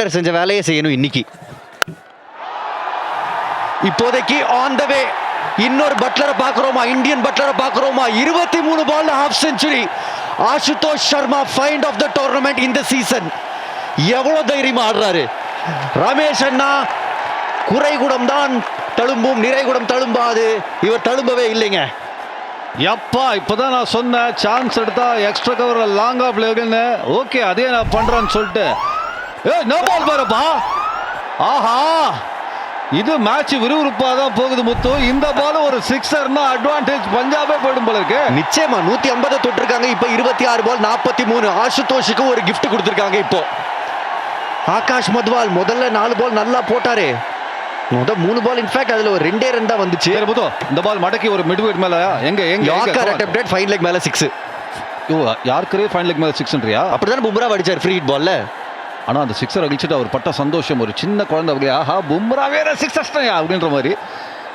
Hitler செஞ்ச வேலையை செய்யணும் இன்னைக்கு. இப்போதைக்கு ஆன் த வே இன்னொரு பட்லரை பார்க்குறோமா? இந்தியன் பட்லரை பார்க்குறோமா? இருபத்தி மூணு ball half century Ashutosh Sharma find of the tournament இந்த சீசன் எவ்வளோ தைரியமா ஆடுறாரு? ரமேஷ் அண்ணா குறைகுடம் தான் தழும்பும் நிறைகுடம் தழும்பாது. இவர் தழும்பவே இல்லைங்க. எப்பா இப்போதான் நான் சொன்னேன் சான்ஸ் எடுத்தா எக்ஸ்ட்ரா கவர் லாங் ஆஃப் லெவல்னு ஓகே அதே நான் பண்ணுறேன்னு சொல்லிட்டு. ஏ நோ பால் பாருப்பா. ஆஹா. இது மேட்ச் விறுவிறுப்பாக தான் போகுது முத்து. இந்த பால் ஒரு சிக்ஸர்னா அட்வான்டேஜ் பஞ்சாபே போயிடும் போல இருக்கு. நிச்சயமா நூத்தி ஐம்பது தொட்டிருக்காங்க. இப்ப இருபத்தி ஆறு பால் நாற்பத்தி மூணு. ஆசுதோஷுக்கு ஒரு gift கொடுத்திருக்காங்க இப்போ. ஆகாஷ் மத்வால் முதல்ல நாலு பால் நல்லா போட்டாரு. முத மூணு பால் இன்ஃபேக்ட் அதுல ஒரு ரெண்டே ரெண்டா வந்துச்சு. முத்து இந்த பால் மடக்கி ஒரு மிட் வெயிட் மேல எங்க எங்க யாக்கர் அட்டெம்ப்டட் ஃபைன் லெக் மேல சிக்ஸ் யாருக்கரே ஃபைன் லெக் மேல சிக்ஸ்ன்றியா அப்படிதானே பும்ரா அடிச்சார் ஃப்ரீ ஹிட் பால்ல ஆனா அந்த சிக்ஸர் அடிச்சுட்டு அவர் பட்ட சந்தோஷம் ஒரு சின்ன குழந்தை அப்படியே ஆஹா பும்ரா வேற சிக்ஸ் அஷ்டயா அப்படின்ற மாதிரி.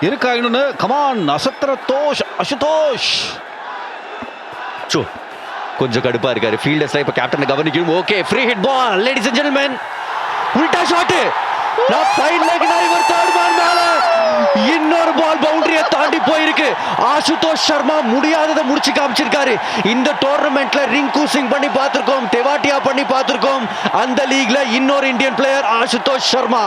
இருக்கா இன்னொன்று கமான் அசத்திர தோஷ் அசுதோஷ். சோ கொஞ்சம் கடுப்பா இருக்காரு. ஃபீல்டர்ஸ் இப்ப கேப்டன் கவனிக்கும் okay free hit ball ladies and gentlemen உல்டா shot நான் ஃபைன் லெக் இவர் தேர்ட் தாண்டி போயிருக்கு. ஆசுதோஷ் சர்மா முடியாததை முடிச்சு காமிச்சிருக்காரு. இந்த டோர்னமெண்ட்ல ரிங்கு சிங் பண்ணி பார்த்திருக்கோம் தெவாட்டியா பண்ணி பார்த்திருக்கோம். அந்த லீக்ல இன்னொரு இந்தியன் பிளேயர் ஆசுதோஷ் சர்மா.